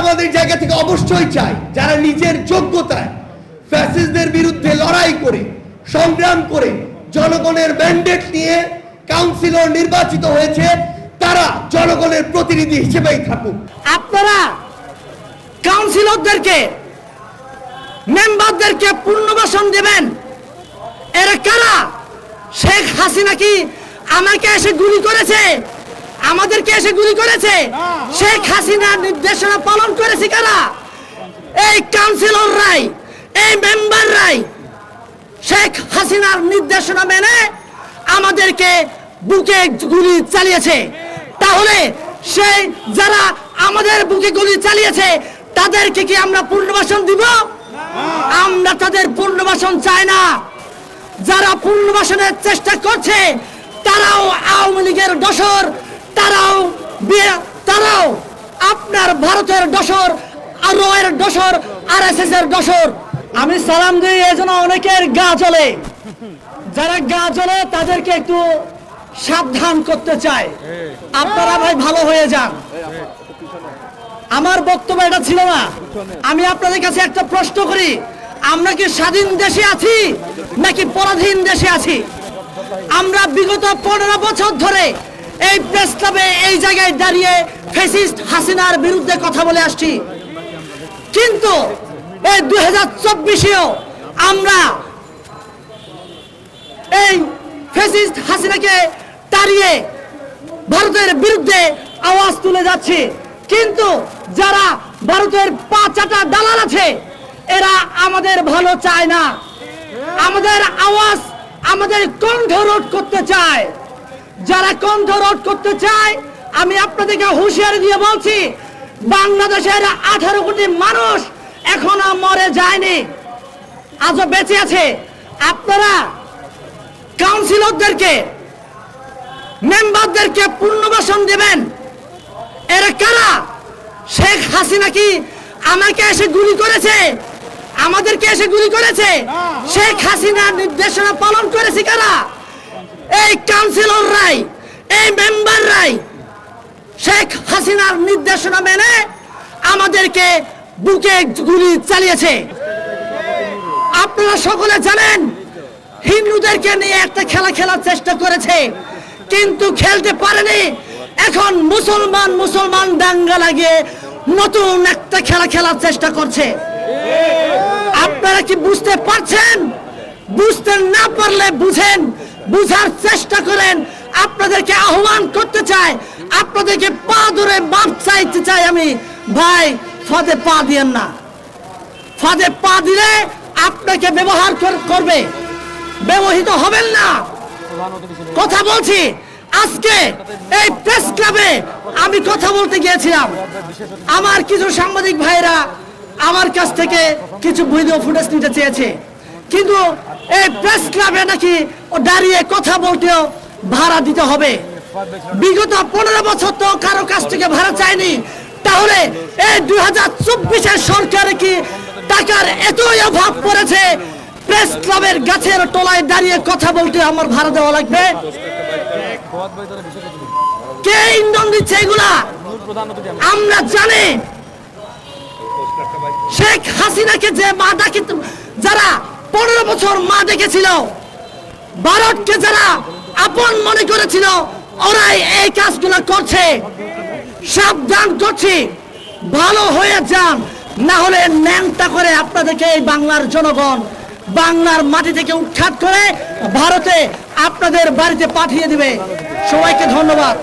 আমাদের জায়গা থেকে অবশ্যই চাই, যারা নিজের যোগ্যতায় ফ্যাসিস্টদের বিরুদ্ধে লড়াই করে, সংগ্রাম করে, জনগণের ম্যান্ডেট নিয়ে কাউন্সিলর নির্বাচিত হয়েছে, তারা জনগণের প্রতিনিধি হিসেবেই থাকুক। আপনারা কাউন্সিলরদেরকে মেম্বারদেরকে পুনর্বাসন দেবেন। এরা কারা? শেখ হাসিনা কি আমাকে এসে গুলি করেছে? আমাদেরকে এসে গুলি করেছে? শেখ হাসিনার নির্দেশনা পালন করেছে কারা? এই কাউন্সিলররাই এই মেম্বাররাই শেখ হাসিনার নির্দেশনা মেনে আমাদেরকে বুকে গুলি চালিয়েছে। তাহলে সেই যারা আমাদের বুকে গুলি চালিয়েছে তাদেরকে কি আমরা পুনর্বাসন দিব? আমরা তাদের পুনর্বাসন চাই না। যারা পুনর্বাসনের চেষ্টা করছে তারাও আওয়ামী লীগের দশর তারাও তারাও। আপনার ভারতের দশর আর দশর আর এস এস এর দশর আমি সালাম দিই এই জন্য অনেকের গা জ্বলে। যারা গা জ্বলে, তাদেরকে একটু সাবধান করতে চায় আপনারা ভাই ভালো হয়ে যান। আমার বক্তব্য এটা ছিল না। আমি আপনাদের কাছে একটা প্রশ্ন করি। আমরা কি স্বাধীন দেশে আছি, নাকি পরাধীন দেশে আছি? আমরা বিগত পনেরো বছর ধরে এই প্রেস ক্লাবে এই জায়গায় দাঁড়িয়ে ফেসিস্ট হাসিনার বিরুদ্ধে কথা বলে আসছি। কিন্তু এই দুই হাজার চব্বিশেও আমরা এই ফেসিস্ট হাসিনাকে তাড়িয়ে ভারতের বিরুদ্ধে আওয়াজ তুলে যাচ্ছে। কিন্তু যারা ভারতের পাঁচাটা দালাল আছে, এরা আমাদের ভালো চায় না। আমাদের আওয়াজ আমাদের কণ্ঠ রোধ করতে চায়। যারা কণ্ঠ রোধ করতে চায় আমি আপনাদেরকে হুঁশিয়ারি দিয়ে বলছি বাংলাদেশের আঠারো কোটি মানুষ এখনও মরে যায়নি আজও বেঁচে আছে। আপনারা কাউন্সিলরদেরকে মেম্বারদেরকে পুনর্বাসন দেবেন। এরা কারা? শেখ হাসিনা কি আমাকে এসে গুলি করেছে? আমাদেরকে এসে গুলি করেছে? শেখ হাসিনার নির্দেশনা পালন করেছে কারা? এই কাউন্সিলররাই এই মেম্বাররাই শেখ হাসিনার নির্দেশনা মেনে আমাদেরকে বুকে গুলি চালিয়েছে। আপনারা সকলে জানেন, হিন্দুদেরকে নিয়ে একটা খেলা খেলার চেষ্টা করেছে, কিন্তু খেলতে পারেনি। এখন মুসলমান মুসলমান দাঙ্গা লাগিয়ে নতুন একটা খেলা খেলার চেষ্টা করছে। আপনারা কি বুঝতে পারছেন? বুঝতে না পারলে বুঝেন বুঝার চেষ্টা করেন। আপনাদেরকে আহ্বান করতে চাই। আপনাদেরকে পা ধরে মাপ চাইতে চাই আমি। ভাই, ফাঁদে পা দিয়েন না। ফাঁদে পা দিলে আপনাকে ব্যবহার কর- করবে। ব্যবহৃত হবেন না। কথা বলছি। আজকে এই প্রেস ক্লাবে আমি কথা বলতে গিয়েছিলাম। আমার কিছু সাংবাদিক ভাইরা আমার কাছ থেকে কিছু ভিডিও ফুটেজ নিতে চেয়েছে। কিন্তু এই প্রেস ক্লাবে নাকি দাঁড়িয়ে কথা বলতেও ভাড়া দিতে হবে। বিগত পনেরো বছর তো কারও কাছ থেকে ভাড়া চাইনি তাহলে এই দুই হাজার চব্বিশের সরকারে কি টাকার এতই অভাব পড়েছে? প্রেস ক্লাবের গাছের তলায় দাঁড়িয়ে কথা বলতে আমার ভাড়া দেওয়া লাগবে। কে ইন্ধন দিচ্ছে এগুলা? আমরা জানি। শেখ হাসিনাকে যে মা ডাকে, যারা পনেরো বছর মা ডেকেছিল ভারতকে যারা আপন মনে করেছিল, ওরাই এই কাজগুলো করছে। সাবধান করছি। ভালো হয়ে যান। না হলে ন্যাংটা করে আপনাদেরকে এই বাংলার জনগণ, বাংলার মাটি থেকে উৎখাত করে ভারতে আপনাদের বাড়িতে পাঠিয়ে দিবে। সবাইকে ধন্যবাদ।